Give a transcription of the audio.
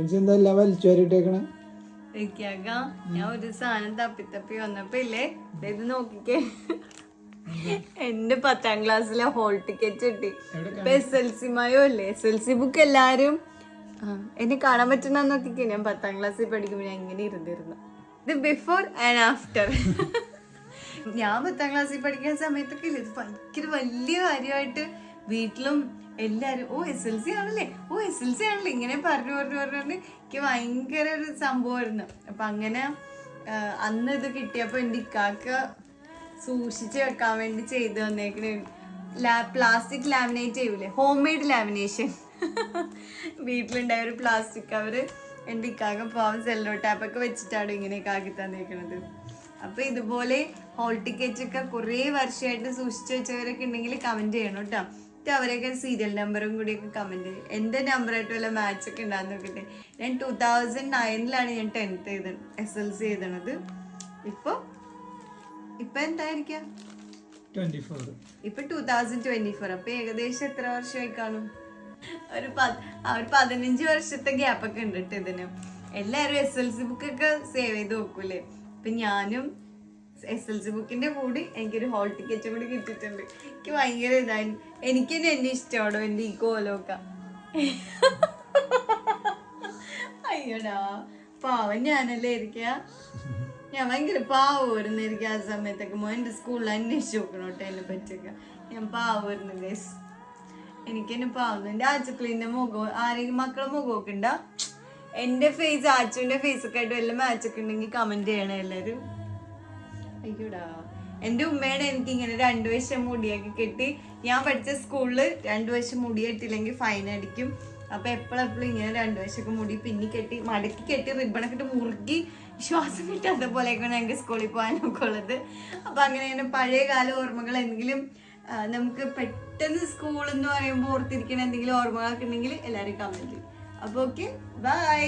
എല്ലാം വലിച്ചു വരിട്ടേക്കണേ ഞാൻ ഒരു സാധനം തപ്പി തപ്പി വന്നപ്പോ ഇല്ലേ ഇത് നോക്കിക്കേ. എന്റെ പത്താം ക്ലാസ്സിലെ ഹോൾ ടിക്കറ്റ് കിട്ടി. ഇപ്പൊ എസ് എൽ സി മായോ അല്ലേ എസ് എൽ സി ബുക്ക് എല്ലാരും എന്നെ കാണാൻ പറ്റുന്ന നോക്കിക്കേ. ഞാൻ പത്താം ക്ലാസ്സിൽ പഠിക്കുമ്പോൾ ഞാൻ ഇങ്ങനെ ഇരുന്നിരുന്നു. ഇത് ബിഫോർ ആൻഡ് ആഫ്റ്റർ ഞാൻ പത്താം ക്ലാസ്സിൽ പഠിക്കുന്ന സമയത്തൊക്കെ ഇല്ല? ഇത് ഭയങ്കര വലിയ കാര്യമായിട്ട് വീട്ടിലും എല്ലാരും ഓ എസ് എൽ സി ആണല്ലേ? ഓ എസ് എൽ സി ആണല്ലേ? ഇങ്ങനെ പറഞ്ഞു പറഞ്ഞു പറഞ്ഞുകൊണ്ട് എനിക്ക് ഭയങ്കര ഒരു സംഭവമായിരുന്നു. അപ്പൊ അങ്ങനെ അന്ന് ഇത് കിട്ടിയപ്പോൾ എന്റെ ഇക്കാക്ക സൂക്ഷിച്ച് വെക്കാൻ വേണ്ടി ചെയ്തു തന്നേക്കണേ. ലാ പ്ലാസ്റ്റിക് ലാമിനേറ്റ് ചെയ്യൂലേ? Home made lamination. വീട്ടിലുണ്ടായ ഒരു പ്ലാസ്റ്റിക് കവറ് എന്റെ ഇക്കാക്ക പാവം സെല്ലോ ടാപ്പൊക്കെ വെച്ചിട്ടാണ് ഇങ്ങനെയൊക്കെ ആക്കി തന്നേക്കണത്. അപ്പൊ ഇതുപോലെ ഹോൾ ടിക്കറ്റ് ഒക്കെ കുറേ വർഷമായിട്ട് സൂക്ഷിച്ചു വെച്ചവരൊക്കെ ഉണ്ടെങ്കിൽ കമന്റ് ചെയ്യണം കേട്ടോ. എന്നിട്ട് അവരൊക്കെ സീരിയൽ നമ്പറും കൂടി കമന്റ് എന്റെ നമ്പറായിട്ട് വല്ല മാച്ച് ഒക്കെ ഉണ്ടാകുന്ന നോക്കട്ടെ ഞാൻ ടൂ തൗസൻഡ് നയനിലാണ് ഞാൻ ടെൻത്ത് എഴുതണം എസ് എൽ സി എഴുതണത് ഇപ്പോൾ ഇപ്പം എന്തായിരിക്കാം? ഇപ്പൊ ടൂ തൗസൻഡ് ട്വന്റി ഫോർ അപ്പൊ ഏകദേശം എത്ര വർഷമായി കാണും ഒരു ഒരു പതിനഞ്ച് വർഷത്തെ ഗ്യാപ്പൊക്കെ ഉണ്ട് കേട്ടോ ഇതിന്. എല്ലാവരും എസ് എൽ സി ബുക്കൊക്കെ സേവ് ചെയ്ത് നോക്കൂലേ അപ്പൊ ഞാനും എസ് എൽ സി ബുക്കിന്റെ കൂടി എനിക്കൊരു ഹോൾ ടിക്കറ്റും കൂടി കിട്ടിയിട്ടുണ്ട്. എനിക്ക് ഭയങ്കര ഇതായി. എനിക്ക് തന്നെ എന്നെ ഇഷ്ടമാണോ? എന്റെ ഈ കോലമൊക്കെ അയ്യോടാ. പാവം ഞാനല്ലേ ഇരിക്കുക ഞാൻ ഭയങ്കര പാവമായിരുന്നു ഇരിക്കുക ആ സമയത്തൊക്കെ. മോ എന്റെ സ്കൂളിൽ അന്വേഷിച്ച് നോക്കണം കേട്ടോ എന്നെ പറ്റിയൊക്കെ. ഞാൻ പാവമായിരുന്നു ഗേസ് എനിക്ക് തന്നെ പാവുന്നു എന്റെ ആച്ചുക്കളീന്റെ മുഖം ആരെങ്കിലും മക്കളെ മുഖമൊക്കെ ഉണ്ടാ? എന്റെ ഫേസ് ആച്ചുവിന്റെ ഫേസൊക്കെ ആയിട്ട് വല്ല മാച്ചൊക്കെ ഉണ്ടെങ്കിൽ കമന്റ് ചെയ്യണം എല്ലാവരും. അയ്യോടാ. എന്റെ ഉമ്മയുടെ എനിക്ക് ഇങ്ങനെ രണ്ടു വശം മുടിയൊക്കെ കെട്ടി ഞാൻ പഠിച്ച സ്കൂളിൽ രണ്ടു വശം മുടി കെട്ടില്ലെങ്കിൽ ഫൈൻ അടിക്കും. അപ്പൊ എപ്പോഴെപ്പോഴും ഇങ്ങനെ രണ്ടു വശമൊക്കെ മുടി പിന്നി കെട്ടി മടക്കി കെട്ടി റിബണൊക്കെ ഇട്ട് മുറുക്കി ശ്വാസം കിട്ടാത്ത പോലെയൊക്കെയാണ് ഞങ്ങൾക്ക് സ്കൂളിൽ പോകാനൊക്കെ ഉള്ളത്. അപ്പൊ അങ്ങനെ തന്നെ പഴയ കാല ഓർമ്മകൾ എന്തെങ്കിലും നമുക്ക് പെട്ടെന്ന് സ്കൂൾ എന്ന് പറയുമ്പോൾ ഓർത്തിരിക്കണ എന്തെങ്കിലും ഓർമ്മകളൊക്കെ ഉണ്ടെങ്കിൽ എല്ലാവരും കമന്റ് ചെയ്യും. അപ്പൊ ഓക്കെ ബൈ